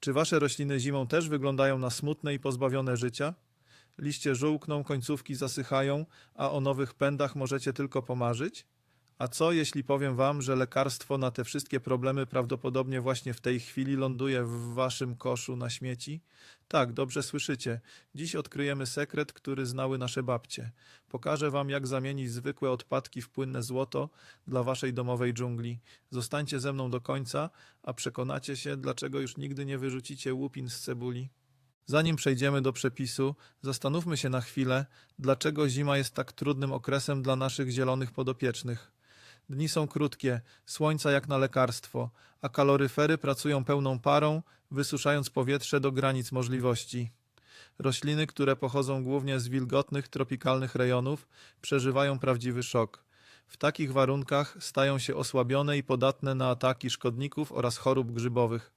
Czy wasze rośliny zimą też wyglądają na smutne i pozbawione życia? Liście żółkną, końcówki zasychają, a o nowych pędach możecie tylko pomarzyć? A co jeśli powiem wam, że lekarstwo na te wszystkie problemy prawdopodobnie właśnie w tej chwili ląduje w waszym koszu na śmieci? Tak, dobrze słyszycie. Dziś odkryjemy sekret, który znały nasze babcie. Pokażę wam, jak zamienić zwykłe odpadki w płynne złoto dla waszej domowej dżungli. Zostańcie ze mną do końca, a przekonacie się, dlaczego już nigdy nie wyrzucicie łupin z cebuli. Zanim przejdziemy do przepisu, zastanówmy się na chwilę, dlaczego zima jest tak trudnym okresem dla naszych zielonych podopiecznych. Dni są krótkie, słońca jak na lekarstwo, a kaloryfery pracują pełną parą, wysuszając powietrze do granic możliwości. Rośliny, które pochodzą głównie z wilgotnych, tropikalnych rejonów, przeżywają prawdziwy szok. W takich warunkach stają się osłabione i podatne na ataki szkodników oraz chorób grzybowych.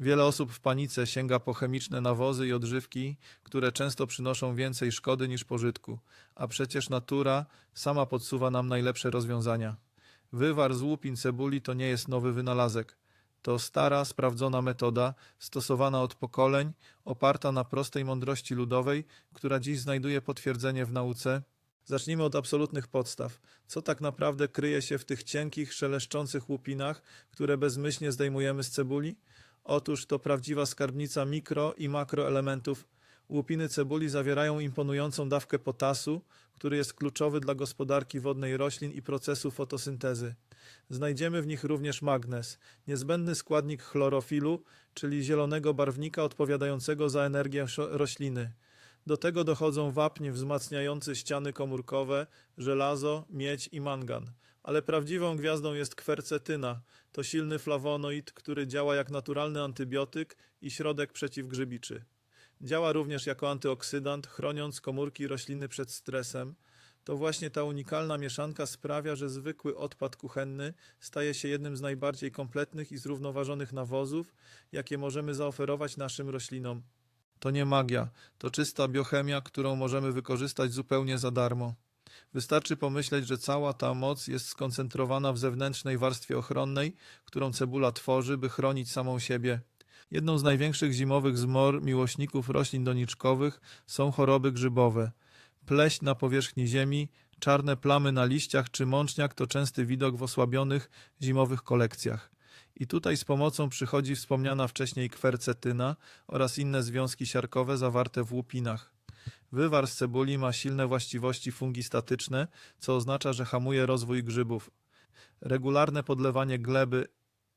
Wiele osób w panice sięga po chemiczne nawozy i odżywki, które często przynoszą więcej szkody niż pożytku, a przecież natura sama podsuwa nam najlepsze rozwiązania. Wywar z łupin cebuli to nie jest nowy wynalazek. To stara, sprawdzona metoda, stosowana od pokoleń, oparta na prostej mądrości ludowej, która dziś znajduje potwierdzenie w nauce. Zacznijmy od absolutnych podstaw. Co tak naprawdę kryje się w tych cienkich, szeleszczących łupinach, które bezmyślnie zdejmujemy z cebuli? Otóż to prawdziwa skarbnica mikro i makroelementów. Łupiny cebuli zawierają imponującą dawkę potasu, który jest kluczowy dla gospodarki wodnej roślin i procesu fotosyntezy. Znajdziemy w nich również magnez, niezbędny składnik chlorofilu, czyli zielonego barwnika odpowiadającego za energię rośliny. Do tego dochodzą wapń wzmacniający ściany komórkowe, żelazo, miedź i mangan. Ale prawdziwą gwiazdą jest kwercetyna. To silny flawonoid, który działa jak naturalny antybiotyk i środek przeciwgrzybiczy. Działa również jako antyoksydant, chroniąc komórki rośliny przed stresem. To właśnie ta unikalna mieszanka sprawia, że zwykły odpad kuchenny staje się jednym z najbardziej kompletnych i zrównoważonych nawozów, jakie możemy zaoferować naszym roślinom. To nie magia, to czysta biochemia, którą możemy wykorzystać zupełnie za darmo. Wystarczy pomyśleć, że cała ta moc jest skoncentrowana w zewnętrznej warstwie ochronnej, którą cebula tworzy, by chronić samą siebie. Jedną z największych zimowych zmor miłośników roślin doniczkowych są choroby grzybowe. Pleśń na powierzchni ziemi, czarne plamy na liściach czy mączniak to częsty widok w osłabionych zimowych kolekcjach. I tutaj z pomocą przychodzi wspomniana wcześniej kwercetyna oraz inne związki siarkowe zawarte w łupinach. Wywar z cebuli ma silne właściwości fungistatyczne, co oznacza, że hamuje rozwój grzybów. Regularne podlewanie gleby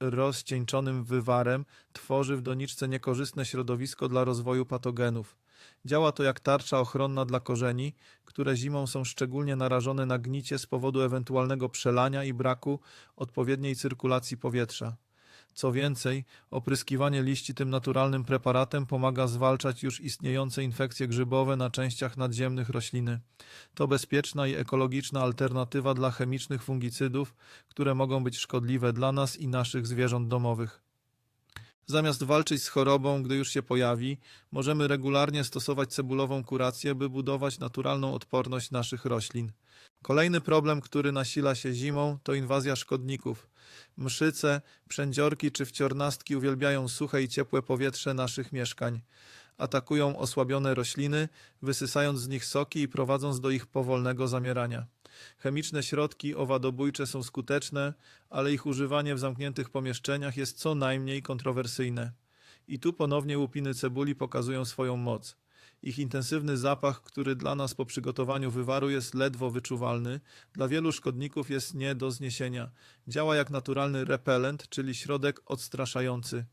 rozcieńczonym wywarem tworzy w doniczce niekorzystne środowisko dla rozwoju patogenów. Działa to jak tarcza ochronna dla korzeni, które zimą są szczególnie narażone na gnicie z powodu ewentualnego przelania i braku odpowiedniej cyrkulacji powietrza. Co więcej, opryskiwanie liści tym naturalnym preparatem pomaga zwalczać już istniejące infekcje grzybowe na częściach nadziemnych rośliny. To bezpieczna i ekologiczna alternatywa dla chemicznych fungicydów, które mogą być szkodliwe dla nas i naszych zwierząt domowych. Zamiast walczyć z chorobą, gdy już się pojawi, możemy regularnie stosować cebulową kurację, by budować naturalną odporność naszych roślin. Kolejny problem, który nasila się zimą, to inwazja szkodników. Mszyce, przędziorki czy wciornastki uwielbiają suche i ciepłe powietrze naszych mieszkań. Atakują osłabione rośliny, wysysając z nich soki i prowadząc do ich powolnego zamierania. Chemiczne środki owadobójcze są skuteczne, ale ich używanie w zamkniętych pomieszczeniach jest co najmniej kontrowersyjne. I tu ponownie łupiny cebuli pokazują swoją moc. Ich intensywny zapach, który dla nas po przygotowaniu wywaru jest ledwo wyczuwalny, dla wielu szkodników jest nie do zniesienia. Działa jak naturalny repelent, czyli środek odstraszający.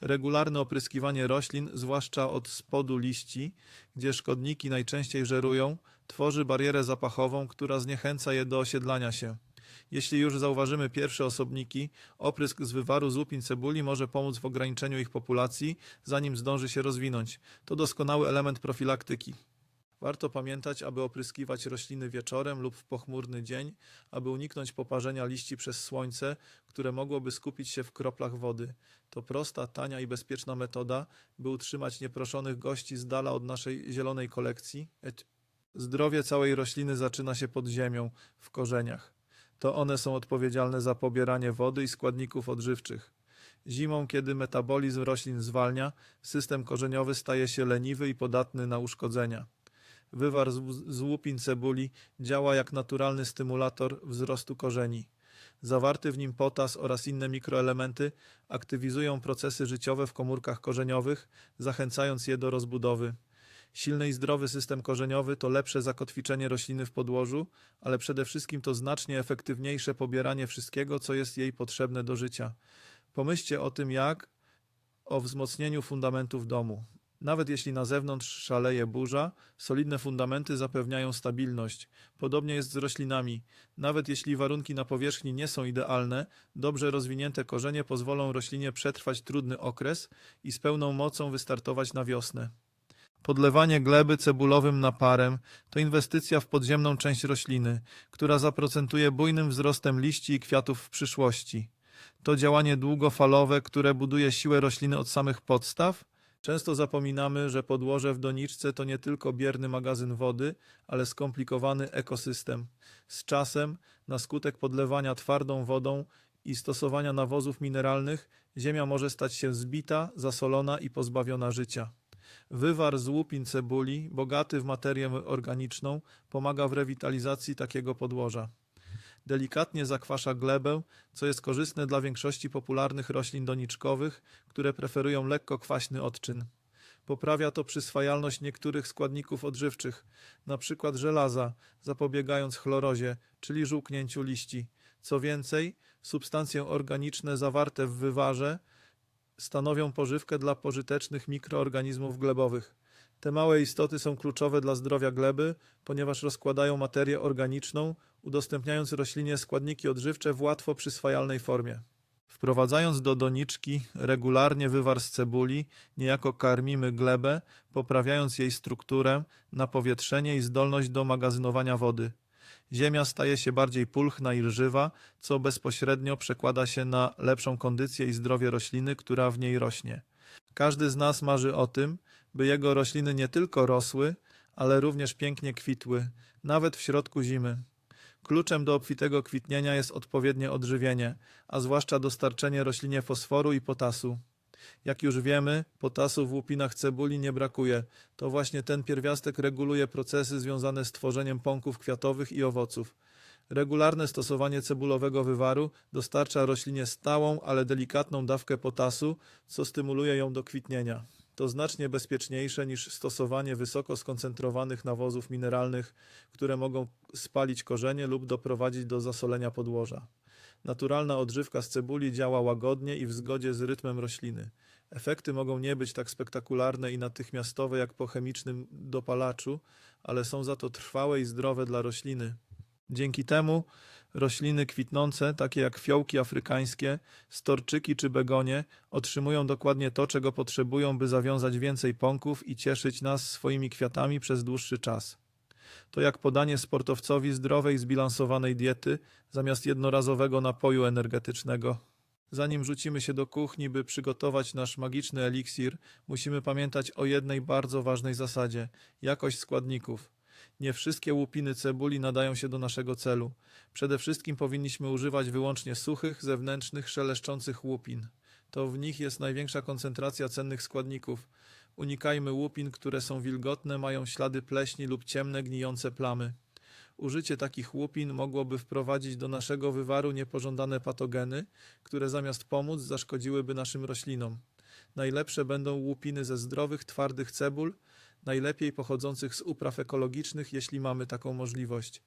Regularne opryskiwanie roślin, zwłaszcza od spodu liści, gdzie szkodniki najczęściej żerują, tworzy barierę zapachową, która zniechęca je do osiedlania się. Jeśli już zauważymy pierwsze osobniki, oprysk z wywaru z cebuli może pomóc w ograniczeniu ich populacji, zanim zdąży się rozwinąć. To doskonały element profilaktyki. Warto pamiętać, aby opryskiwać rośliny wieczorem lub w pochmurny dzień, aby uniknąć poparzenia liści przez słońce, które mogłoby skupić się w kroplach wody. To prosta, tania i bezpieczna metoda, by utrzymać nieproszonych gości z dala od naszej zielonej kolekcji. Zdrowie całej rośliny zaczyna się pod ziemią, w korzeniach. To one są odpowiedzialne za pobieranie wody i składników odżywczych. Zimą, kiedy metabolizm roślin zwalnia, system korzeniowy staje się leniwy i podatny na uszkodzenia. Wywar z, łupin cebuli działa jak naturalny stymulator wzrostu korzeni. Zawarty w nim potas oraz inne mikroelementy aktywizują procesy życiowe w komórkach korzeniowych, zachęcając je do rozbudowy. Silny i zdrowy system korzeniowy to lepsze zakotwiczenie rośliny w podłożu, ale przede wszystkim to znacznie efektywniejsze pobieranie wszystkiego, co jest jej potrzebne do życia. Pomyślcie o tym, jak o wzmocnieniu fundamentów domu. Nawet jeśli na zewnątrz szaleje burza, solidne fundamenty zapewniają stabilność. Podobnie jest z roślinami. Nawet jeśli warunki na powierzchni nie są idealne, dobrze rozwinięte korzenie pozwolą roślinie przetrwać trudny okres i z pełną mocą wystartować na wiosnę. Podlewanie gleby cebulowym naparem to inwestycja w podziemną część rośliny, która zaprocentuje bujnym wzrostem liści i kwiatów w przyszłości. To działanie długofalowe, które buduje siłę rośliny od samych podstaw. Często zapominamy, że podłoże w doniczce to nie tylko bierny magazyn wody, ale skomplikowany ekosystem. Z czasem, na skutek podlewania twardą wodą i stosowania nawozów mineralnych, ziemia może stać się zbita, zasolona i pozbawiona życia. Wywar z łupin cebuli, bogaty w materię organiczną, pomaga w rewitalizacji takiego podłoża. Delikatnie zakwasza glebę, co jest korzystne dla większości popularnych roślin doniczkowych, które preferują lekko kwaśny odczyn. Poprawia to przyswajalność niektórych składników odżywczych, np. żelaza, zapobiegając chlorozie, czyli żółknięciu liści. Co więcej, substancje organiczne zawarte w wywarze stanowią pożywkę dla pożytecznych mikroorganizmów glebowych. Te małe istoty są kluczowe dla zdrowia gleby, ponieważ rozkładają materię organiczną, udostępniając roślinie składniki odżywcze w łatwo przyswajalnej formie. Wprowadzając do doniczki regularnie wywar z cebuli, niejako karmimy glebę, poprawiając jej strukturę, napowietrzenie i zdolność do magazynowania wody. Ziemia staje się bardziej pulchna i żywa, co bezpośrednio przekłada się na lepszą kondycję i zdrowie rośliny, która w niej rośnie. Każdy z nas marzy o tym, by jego rośliny nie tylko rosły, ale również pięknie kwitły, nawet w środku zimy. Kluczem do obfitego kwitnienia jest odpowiednie odżywienie, a zwłaszcza dostarczenie roślinie fosforu i potasu. Jak już wiemy, potasu w łupinach cebuli nie brakuje. To właśnie ten pierwiastek reguluje procesy związane z tworzeniem pąków kwiatowych i owoców. Regularne stosowanie cebulowego wywaru dostarcza roślinie stałą, ale delikatną dawkę potasu, co stymuluje ją do kwitnienia. To znacznie bezpieczniejsze niż stosowanie wysoko skoncentrowanych nawozów mineralnych, które mogą spalić korzenie lub doprowadzić do zasolenia podłoża. Naturalna odżywka z cebuli działa łagodnie i w zgodzie z rytmem rośliny. Efekty mogą nie być tak spektakularne i natychmiastowe jak po chemicznym dopalaczu, ale są za to trwałe i zdrowe dla rośliny. Dzięki temu rośliny kwitnące, takie jak fiołki afrykańskie, storczyki czy begonie, otrzymują dokładnie to, czego potrzebują, by zawiązać więcej pąków i cieszyć nas swoimi kwiatami przez dłuższy czas. To jak podanie sportowcowi zdrowej, zbilansowanej diety zamiast jednorazowego napoju energetycznego. Zanim rzucimy się do kuchni, by przygotować nasz magiczny eliksir, musimy pamiętać o jednej bardzo ważnej zasadzie jakość składników. Nie wszystkie łupiny cebuli nadają się do naszego celu. Przede wszystkim powinniśmy używać wyłącznie suchych, zewnętrznych, szeleszczących łupin. To w nich jest największa koncentracja cennych składników. Unikajmy łupin, które są wilgotne, mają ślady pleśni lub ciemne, gnijące plamy. Użycie takich łupin mogłoby wprowadzić do naszego wywaru niepożądane patogeny, które zamiast pomóc zaszkodziłyby naszym roślinom. Najlepsze będą łupiny ze zdrowych, twardych cebul, najlepiej pochodzących z upraw ekologicznych, jeśli mamy taką możliwość.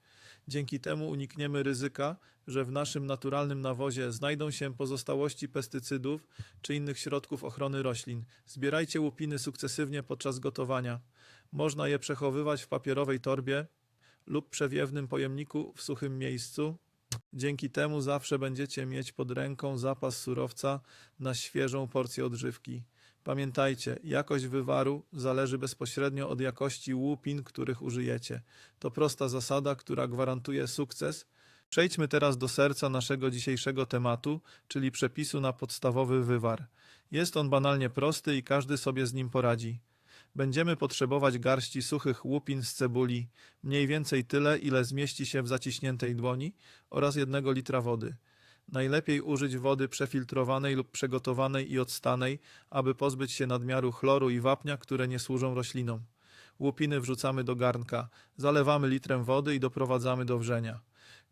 Dzięki temu unikniemy ryzyka, że w naszym naturalnym nawozie znajdą się pozostałości pestycydów czy innych środków ochrony roślin. Zbierajcie łupiny sukcesywnie podczas gotowania. Można je przechowywać w papierowej torbie lub przewiewnym pojemniku w suchym miejscu. Dzięki temu zawsze będziecie mieć pod ręką zapas surowca na świeżą porcję odżywki. Pamiętajcie, jakość wywaru zależy bezpośrednio od jakości łupin, których użyjecie. To prosta zasada, która gwarantuje sukces. Przejdźmy teraz do serca naszego dzisiejszego tematu, czyli przepisu na podstawowy wywar. Jest on banalnie prosty i każdy sobie z nim poradzi. Będziemy potrzebować garści suchych łupin z cebuli, mniej więcej tyle, ile zmieści się w zaciśniętej dłoni, oraz jednego litra wody. Najlepiej użyć wody przefiltrowanej lub przegotowanej i odstanej, aby pozbyć się nadmiaru chloru i wapnia, które nie służą roślinom. Łupiny wrzucamy do garnka, zalewamy litrem wody i doprowadzamy do wrzenia.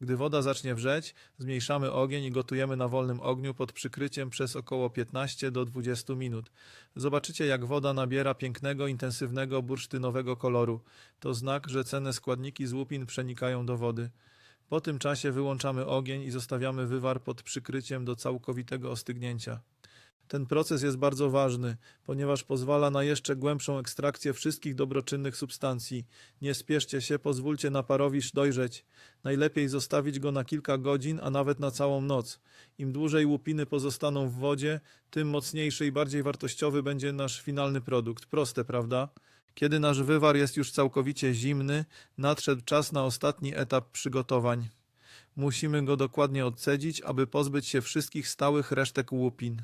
Gdy woda zacznie wrzeć, zmniejszamy ogień i gotujemy na wolnym ogniu pod przykryciem przez około 15 do 20 minut. Zobaczycie, jak woda nabiera pięknego, intensywnego, bursztynowego koloru. To znak, że cenne składniki z łupin przenikają do wody. Po tym czasie wyłączamy ogień i zostawiamy wywar pod przykryciem do całkowitego ostygnięcia. Ten proces jest bardzo ważny, ponieważ pozwala na jeszcze głębszą ekstrakcję wszystkich dobroczynnych substancji. Nie spieszcie się, pozwólcie na parowisz dojrzeć. Najlepiej zostawić go na kilka godzin, a nawet na całą noc. Im dłużej łupiny pozostaną w wodzie, tym mocniejszy i bardziej wartościowy będzie nasz finalny produkt. Proste, prawda? Kiedy nasz wywar jest już całkowicie zimny, nadszedł czas na ostatni etap przygotowań. Musimy go dokładnie odcedzić, aby pozbyć się wszystkich stałych resztek łupin.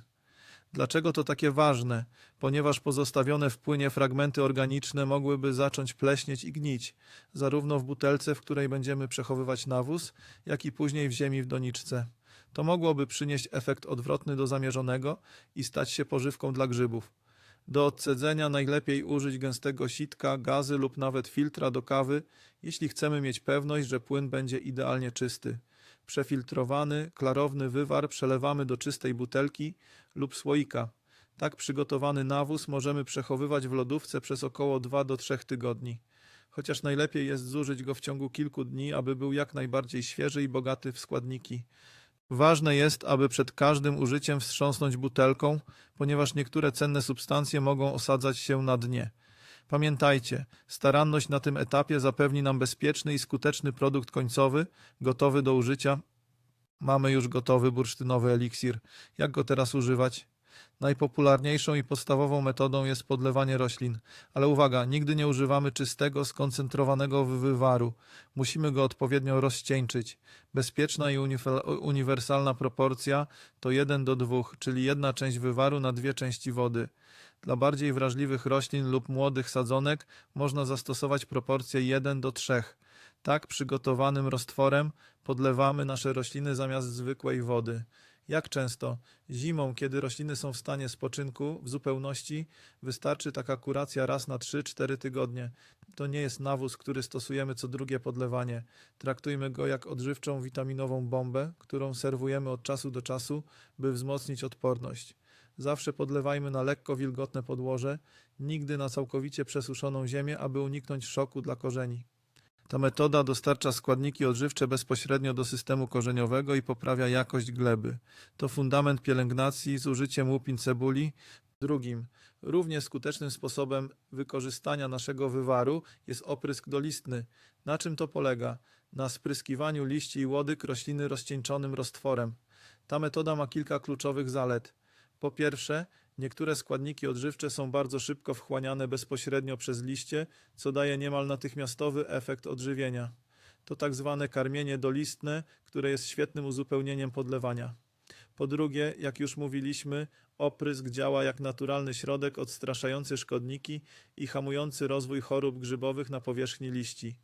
Dlaczego to takie ważne? Ponieważ pozostawione w płynie fragmenty organiczne mogłyby zacząć pleśnieć i gnić, zarówno w butelce, w której będziemy przechowywać nawóz, jak i później w ziemi w doniczce. To mogłoby przynieść efekt odwrotny do zamierzonego i stać się pożywką dla grzybów. Do odcedzenia najlepiej użyć gęstego sitka, gazy lub nawet filtra do kawy, jeśli chcemy mieć pewność, że płyn będzie idealnie czysty. Przefiltrowany, klarowny wywar przelewamy do czystej butelki lub słoika. Tak przygotowany nawóz możemy przechowywać w lodówce przez około 2 do 3 tygodni. Chociaż najlepiej jest zużyć go w ciągu kilku dni, aby był jak najbardziej świeży i bogaty w składniki. Ważne jest, aby przed każdym użyciem wstrząsnąć butelką, ponieważ niektóre cenne substancje mogą osadzać się na dnie. Pamiętajcie, staranność na tym etapie zapewni nam bezpieczny i skuteczny produkt końcowy, gotowy do użycia. Mamy już gotowy bursztynowy eliksir. Jak go teraz używać? Najpopularniejszą i podstawową metodą jest podlewanie roślin, ale uwaga, nigdy nie używamy czystego, skoncentrowanego wywaru. Musimy go odpowiednio rozcieńczyć. Bezpieczna i uniwersalna proporcja to 1 do 2, czyli jedna część wywaru na dwie części wody. Dla bardziej wrażliwych roślin lub młodych sadzonek można zastosować proporcję 1 do 3. Tak przygotowanym roztworem podlewamy nasze rośliny zamiast zwykłej wody. Jak często? Zimą, kiedy rośliny są w stanie spoczynku w zupełności, wystarczy taka kuracja raz na 3-4 tygodnie. To nie jest nawóz, który stosujemy co drugie podlewanie. Traktujmy go jak odżywczą witaminową bombę, którą serwujemy od czasu do czasu, by wzmocnić odporność. Zawsze podlewajmy na lekko wilgotne podłoże, nigdy na całkowicie przesuszoną ziemię, aby uniknąć szoku dla korzeni. Ta metoda dostarcza składniki odżywcze bezpośrednio do systemu korzeniowego i poprawia jakość gleby. To fundament pielęgnacji z użyciem łupin cebuli. Drugim, równie skutecznym sposobem wykorzystania naszego wywaru jest oprysk dolistny. Na czym to polega? Na spryskiwaniu liści i łodyg rośliny rozcieńczonym roztworem. Ta metoda ma kilka kluczowych zalet. Po pierwsze, niektóre składniki odżywcze są bardzo szybko wchłaniane bezpośrednio przez liście, co daje niemal natychmiastowy efekt odżywienia. To tak zwane karmienie dolistne, które jest świetnym uzupełnieniem podlewania. Po drugie, jak już mówiliśmy, oprysk działa jak naturalny środek odstraszający szkodniki i hamujący rozwój chorób grzybowych na powierzchni liści.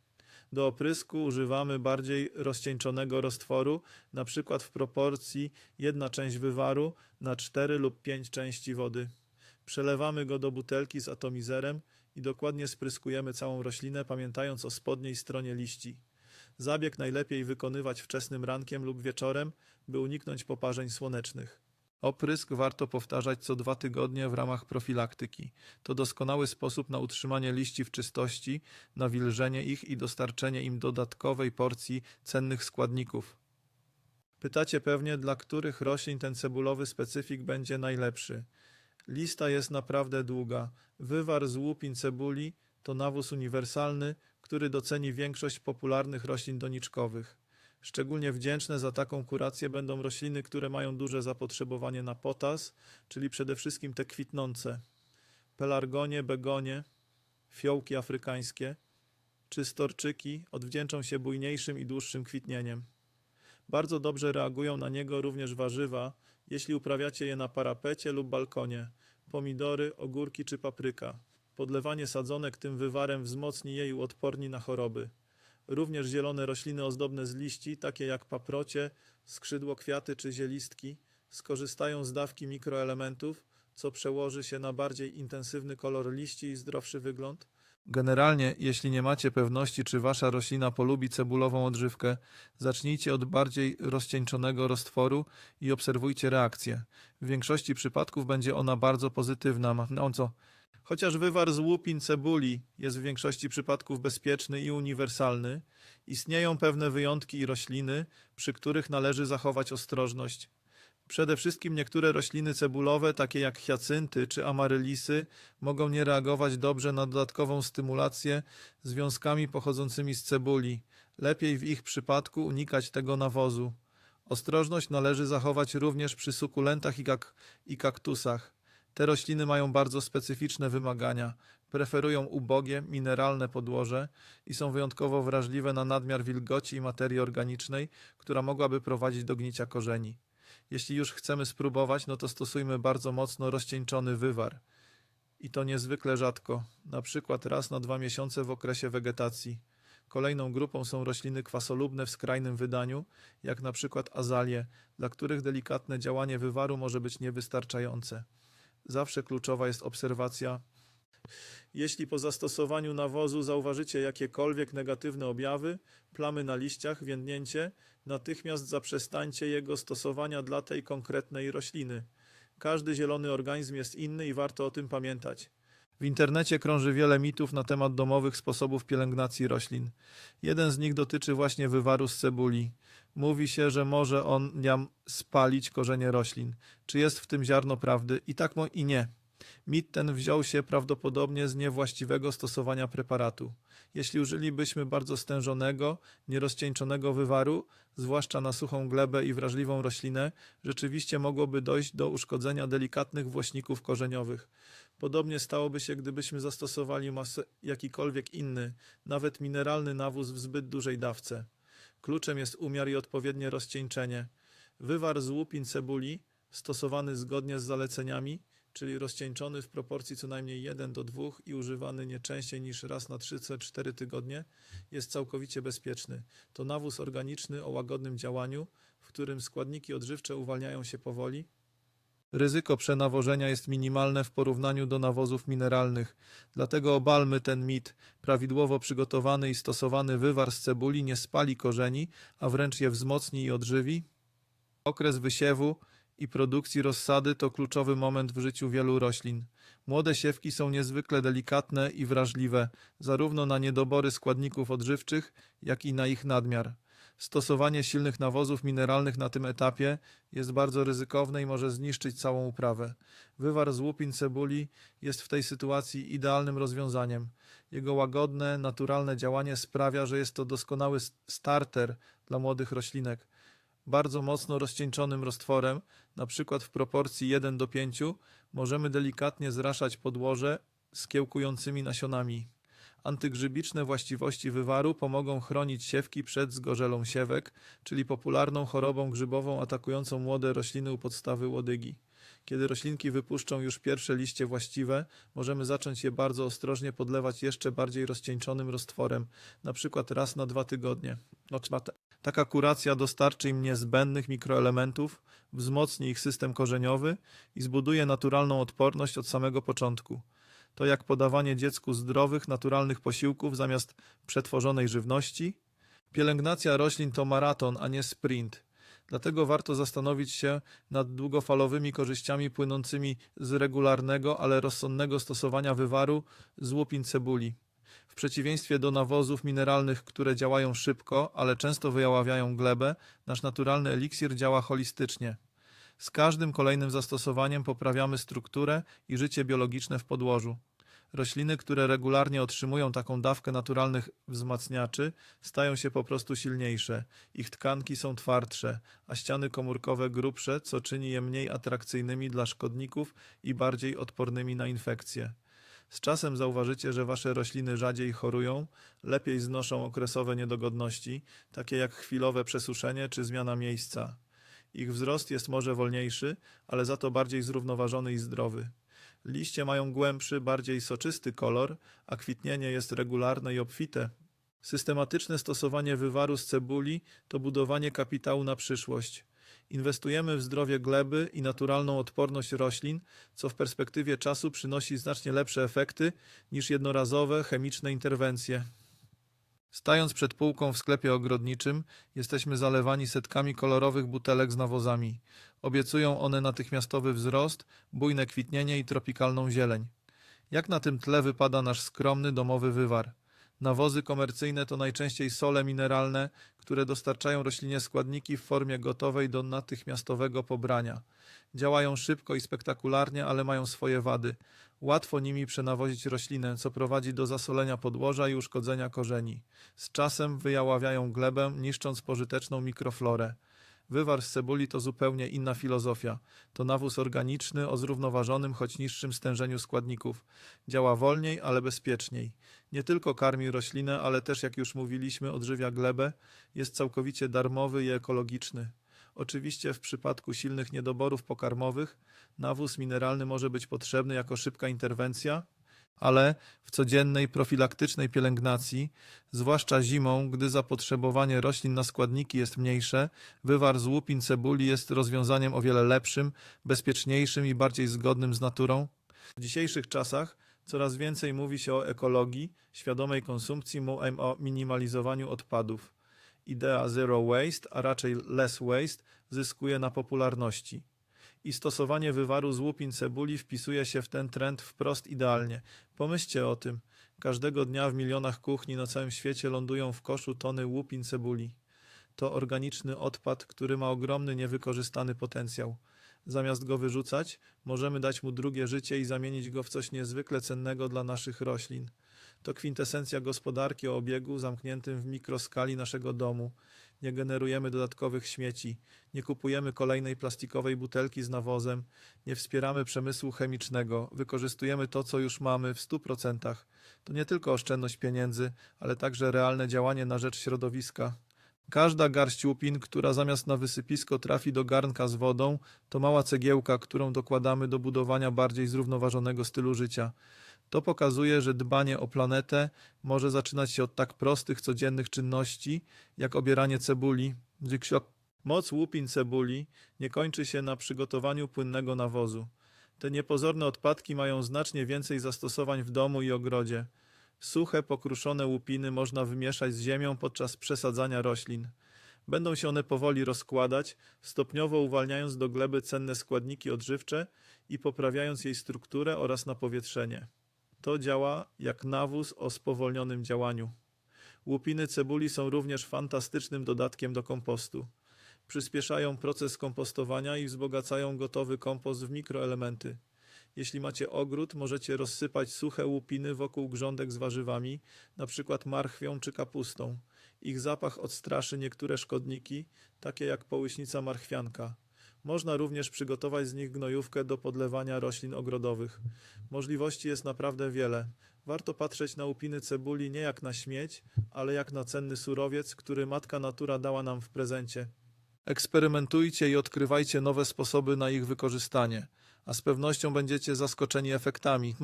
Do oprysku używamy bardziej rozcieńczonego roztworu, na przykład w proporcji 1 część wywaru na 4 lub 5 części wody. Przelewamy go do butelki z atomizerem i dokładnie spryskujemy całą roślinę, pamiętając o spodniej stronie liści. Zabieg najlepiej wykonywać wczesnym rankiem lub wieczorem, by uniknąć poparzeń słonecznych. Oprysk warto powtarzać co dwa tygodnie w ramach profilaktyki. To doskonały sposób na utrzymanie liści w czystości, nawilżenie ich i dostarczenie im dodatkowej porcji cennych składników. Pytacie pewnie, dla których roślin ten cebulowy specyfik będzie najlepszy. Lista jest naprawdę długa. Wywar z łupin cebuli to nawóz uniwersalny, który doceni większość popularnych roślin doniczkowych. Szczególnie wdzięczne za taką kurację będą rośliny, które mają duże zapotrzebowanie na potas, czyli przede wszystkim te kwitnące. Pelargonie, begonie, fiołki afrykańskie czy storczyki odwdzięczą się bujniejszym i dłuższym kwitnieniem. Bardzo dobrze reagują na niego również warzywa, jeśli uprawiacie je na parapecie lub balkonie, pomidory, ogórki czy papryka. Podlewanie sadzonek tym wywarem wzmocni je i uodporni na choroby. Również zielone rośliny ozdobne z liści, takie jak paprocie, skrzydłokwiaty czy zielistki, skorzystają z dawki mikroelementów, co przełoży się na bardziej intensywny kolor liści i zdrowszy wygląd. Generalnie, jeśli nie macie pewności, czy wasza roślina polubi cebulową odżywkę, zacznijcie od bardziej rozcieńczonego roztworu i obserwujcie reakcję. W większości przypadków będzie ona bardzo pozytywna. Mająco. Chociaż wywar z łupin cebuli jest w większości przypadków bezpieczny i uniwersalny, istnieją pewne wyjątki i rośliny, przy których należy zachować ostrożność. Przede wszystkim niektóre rośliny cebulowe, takie jak hiacynty czy amarylisy, mogą nie reagować dobrze na dodatkową stymulację związkami pochodzącymi z cebuli. Lepiej w ich przypadku unikać tego nawozu. Ostrożność należy zachować również przy sukulentach i, kak- i kaktusach. Te rośliny mają bardzo specyficzne wymagania. Preferują ubogie, mineralne podłoże i są wyjątkowo wrażliwe na nadmiar wilgoci i materii organicznej, która mogłaby prowadzić do gnicia korzeni. Jeśli już chcemy spróbować, no to stosujmy bardzo mocno rozcieńczony wywar. I to niezwykle rzadko, na przykład raz na dwa miesiące w okresie wegetacji. Kolejną grupą są rośliny kwasolubne w skrajnym wydaniu, jak na przykład azalie, dla których delikatne działanie wywaru może być niewystarczające. Zawsze kluczowa jest obserwacja. Jeśli po zastosowaniu nawozu zauważycie jakiekolwiek negatywne objawy, plamy na liściach, więdnięcie, natychmiast zaprzestańcie jego stosowania dla tej konkretnej rośliny. Każdy zielony organizm jest inny i warto o tym pamiętać. W internecie krąży wiele mitów na temat domowych sposobów pielęgnacji roślin. Jeden z nich dotyczy właśnie wywaru z cebuli. Mówi się, że może on niam spalić korzenie roślin. Czy jest w tym ziarno prawdy? I tak mo- i nie. Mit ten wziął się prawdopodobnie z niewłaściwego stosowania preparatu. Jeśli użylibyśmy bardzo stężonego, nierozcieńczonego wywaru, zwłaszcza na suchą glebę i wrażliwą roślinę, rzeczywiście mogłoby dojść do uszkodzenia delikatnych włośników korzeniowych. Podobnie stałoby się, gdybyśmy zastosowali jakikolwiek inny, nawet mineralny nawóz w zbyt dużej dawce. Kluczem jest umiar i odpowiednie rozcieńczenie. Wywar z łupin cebuli, stosowany zgodnie z zaleceniami, czyli rozcieńczony w proporcji co najmniej 1 do 2 i używany nie częściej niż raz na 3-4 tygodnie, jest całkowicie bezpieczny. To nawóz organiczny o łagodnym działaniu, w którym składniki odżywcze uwalniają się powoli. Ryzyko przenawożenia jest minimalne w porównaniu do nawozów mineralnych, dlatego obalmy ten mit. Prawidłowo przygotowany i stosowany wywar z cebuli nie spali korzeni, a wręcz je wzmocni i odżywi. Okres wysiewu i produkcji rozsady to kluczowy moment w życiu wielu roślin. Młode siewki są niezwykle delikatne i wrażliwe, zarówno na niedobory składników odżywczych, jak i na ich nadmiar. Stosowanie silnych nawozów mineralnych na tym etapie jest bardzo ryzykowne i może zniszczyć całą uprawę. Wywar z łupin cebuli jest w tej sytuacji idealnym rozwiązaniem. Jego łagodne, naturalne działanie sprawia, że jest to doskonały starter dla młodych roślinek bardzo mocno rozcieńczonym roztworem, przykład w proporcji 1 do 5, możemy delikatnie zraszać podłoże z kiełkującymi nasionami. Antygrzybiczne właściwości wywaru pomogą chronić siewki przed zgorzelą siewek, czyli popularną chorobą grzybową atakującą młode rośliny u podstawy łodygi. Kiedy roślinki wypuszczą już pierwsze liście właściwe, możemy zacząć je bardzo ostrożnie podlewać jeszcze bardziej rozcieńczonym roztworem, na przykład raz na dwa tygodnie. No, Taka kuracja dostarczy im niezbędnych mikroelementów, wzmocni ich system korzeniowy i zbuduje naturalną odporność od samego początku. To jak podawanie dziecku zdrowych, naturalnych posiłków zamiast przetworzonej żywności. Pielęgnacja roślin to maraton, a nie sprint. Dlatego warto zastanowić się nad długofalowymi korzyściami płynącymi z regularnego, ale rozsądnego stosowania wywaru z łupin cebuli. W przeciwieństwie do nawozów mineralnych, które działają szybko, ale często wyjaławiają glebę, nasz naturalny eliksir działa holistycznie. Z każdym kolejnym zastosowaniem poprawiamy strukturę i życie biologiczne w podłożu. Rośliny, które regularnie otrzymują taką dawkę naturalnych wzmacniaczy, stają się po prostu silniejsze. Ich tkanki są twardsze, a ściany komórkowe grubsze, co czyni je mniej atrakcyjnymi dla szkodników i bardziej odpornymi na infekcje. Z czasem zauważycie, że wasze rośliny rzadziej chorują, lepiej znoszą okresowe niedogodności, takie jak chwilowe przesuszenie czy zmiana miejsca. Ich wzrost jest może wolniejszy, ale za to bardziej zrównoważony i zdrowy. Liście mają głębszy, bardziej soczysty kolor, a kwitnienie jest regularne i obfite. Systematyczne stosowanie wywaru z cebuli to budowanie kapitału na przyszłość. Inwestujemy w zdrowie gleby i naturalną odporność roślin, co w perspektywie czasu przynosi znacznie lepsze efekty niż jednorazowe chemiczne interwencje. Stając przed półką w sklepie ogrodniczym, jesteśmy zalewani setkami kolorowych butelek z nawozami. Obiecują one natychmiastowy wzrost, bujne kwitnienie i tropikalną zieleń. Jak na tym tle wypada nasz skromny domowy wywar? Nawozy komercyjne to najczęściej sole mineralne, które dostarczają roślinie składniki w formie gotowej do natychmiastowego pobrania. Działają szybko i spektakularnie, ale mają swoje wady. Łatwo nimi przenawozić roślinę, co prowadzi do zasolenia podłoża i uszkodzenia korzeni. Z czasem wyjaławiają glebę, niszcząc pożyteczną mikroflorę. Wywar z cebuli to zupełnie inna filozofia. To nawóz organiczny o zrównoważonym, choć niższym stężeniu składników. Działa wolniej, ale bezpieczniej. Nie tylko karmi roślinę, ale też, jak już mówiliśmy, odżywia glebę. Jest całkowicie darmowy i ekologiczny. Oczywiście w przypadku silnych niedoborów pokarmowych nawóz mineralny może być potrzebny jako szybka interwencja, ale w codziennej profilaktycznej pielęgnacji, zwłaszcza zimą, gdy zapotrzebowanie roślin na składniki jest mniejsze, wywar z łupin cebuli jest rozwiązaniem o wiele lepszym, bezpieczniejszym i bardziej zgodnym z naturą. W dzisiejszych czasach coraz więcej mówi się o ekologii, świadomej konsumpcji, o minimalizowaniu odpadów. Idea zero waste, a raczej less waste, zyskuje na popularności i stosowanie wywaru z łupin cebuli wpisuje się w ten trend wprost idealnie. Pomyślcie o tym. Każdego dnia w milionach kuchni na całym świecie lądują w koszu tony łupin cebuli. To organiczny odpad, który ma ogromny niewykorzystany potencjał. Zamiast go wyrzucać, możemy dać mu drugie życie i zamienić go w coś niezwykle cennego dla naszych roślin. To kwintesencja gospodarki o obiegu zamkniętym w mikroskali naszego domu. Nie generujemy dodatkowych śmieci, nie kupujemy kolejnej plastikowej butelki z nawozem, nie wspieramy przemysłu chemicznego, wykorzystujemy to, co już mamy w 100%. To nie tylko oszczędność pieniędzy, ale także realne działanie na rzecz środowiska. Każda garść łupin, która zamiast na wysypisko trafi do garnka z wodą, to mała cegiełka, którą dokładamy do budowania bardziej zrównoważonego stylu życia. To pokazuje, że dbanie o planetę może zaczynać się od tak prostych, codziennych czynności, jak obieranie cebuli. Moc łupin cebuli nie kończy się na przygotowaniu płynnego nawozu. Te niepozorne odpadki mają znacznie więcej zastosowań w domu i ogrodzie. Suche, pokruszone łupiny można wymieszać z ziemią podczas przesadzania roślin. Będą się one powoli rozkładać, stopniowo uwalniając do gleby cenne składniki odżywcze i poprawiając jej strukturę oraz napowietrzenie. To działa jak nawóz o spowolnionym działaniu. Łupiny cebuli są również fantastycznym dodatkiem do kompostu. Przyspieszają proces kompostowania i wzbogacają gotowy kompost w mikroelementy. Jeśli macie ogród, możecie rozsypać suche łupiny wokół grządek z warzywami, np. marchwią czy kapustą. Ich zapach odstraszy niektóre szkodniki, takie jak połyśnica marchwianka. Można również przygotować z nich gnojówkę do podlewania roślin ogrodowych. Możliwości jest naprawdę wiele. Warto patrzeć na łupiny cebuli nie jak na śmieć, ale jak na cenny surowiec, który matka natura dała nam w prezencie. Eksperymentujcie i odkrywajcie nowe sposoby na ich wykorzystanie, a z pewnością będziecie zaskoczeni efektami.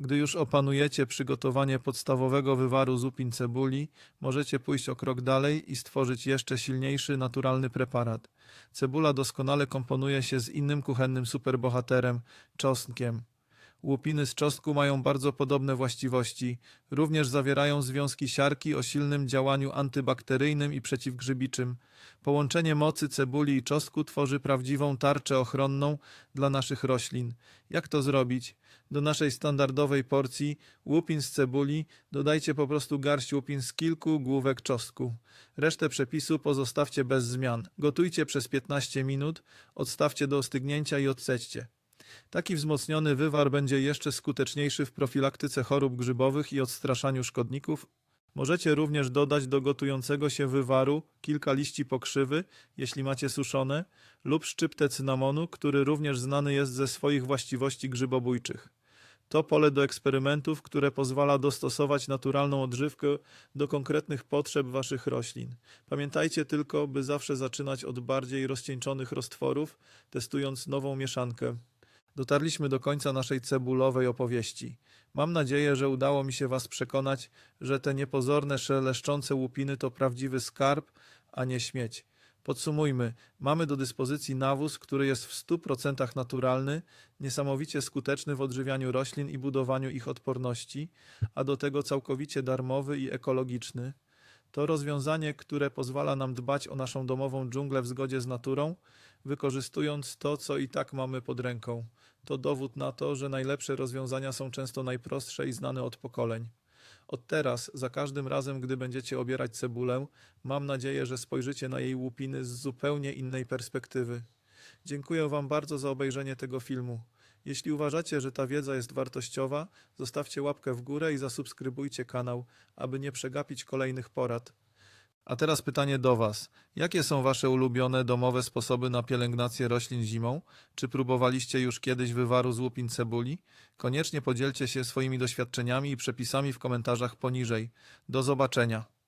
Gdy już opanujecie przygotowanie podstawowego wywaru z łupin cebuli, możecie pójść o krok dalej i stworzyć jeszcze silniejszy, naturalny preparat. Cebula doskonale komponuje się z innym kuchennym superbohaterem czosnkiem. Łupiny z czosnku mają bardzo podobne właściwości. Również zawierają związki siarki o silnym działaniu antybakteryjnym i przeciwgrzybiczym. Połączenie mocy cebuli i czosnku tworzy prawdziwą tarczę ochronną dla naszych roślin. Jak to zrobić? Do naszej standardowej porcji łupin z cebuli dodajcie po prostu garść łupin z kilku główek czosnku. Resztę przepisu pozostawcie bez zmian. Gotujcie przez 15 minut, odstawcie do ostygnięcia i odsećcie. Taki wzmocniony wywar będzie jeszcze skuteczniejszy w profilaktyce chorób grzybowych i odstraszaniu szkodników. Możecie również dodać do gotującego się wywaru kilka liści pokrzywy, jeśli macie suszone, lub szczyptę cynamonu, który również znany jest ze swoich właściwości grzybobójczych. To pole do eksperymentów, które pozwala dostosować naturalną odżywkę do konkretnych potrzeb waszych roślin. Pamiętajcie tylko, by zawsze zaczynać od bardziej rozcieńczonych roztworów, testując nową mieszankę. Dotarliśmy do końca naszej cebulowej opowieści. Mam nadzieję, że udało mi się Was przekonać, że te niepozorne, szeleszczące łupiny to prawdziwy skarb, a nie śmieć. Podsumujmy, mamy do dyspozycji nawóz, który jest w 100% naturalny, niesamowicie skuteczny w odżywianiu roślin i budowaniu ich odporności, a do tego całkowicie darmowy i ekologiczny. To rozwiązanie, które pozwala nam dbać o naszą domową dżunglę w zgodzie z naturą, wykorzystując to, co i tak mamy pod ręką. To dowód na to, że najlepsze rozwiązania są często najprostsze i znane od pokoleń. Od teraz, za każdym razem, gdy będziecie obierać cebulę, mam nadzieję, że spojrzycie na jej łupiny z zupełnie innej perspektywy. Dziękuję Wam bardzo za obejrzenie tego filmu. Jeśli uważacie, że ta wiedza jest wartościowa, zostawcie łapkę w górę i zasubskrybujcie kanał, aby nie przegapić kolejnych porad. A teraz pytanie do Was. Jakie są Wasze ulubione domowe sposoby na pielęgnację roślin zimą? Czy próbowaliście już kiedyś wywaru z łupin cebuli? Koniecznie podzielcie się swoimi doświadczeniami i przepisami w komentarzach poniżej. Do zobaczenia.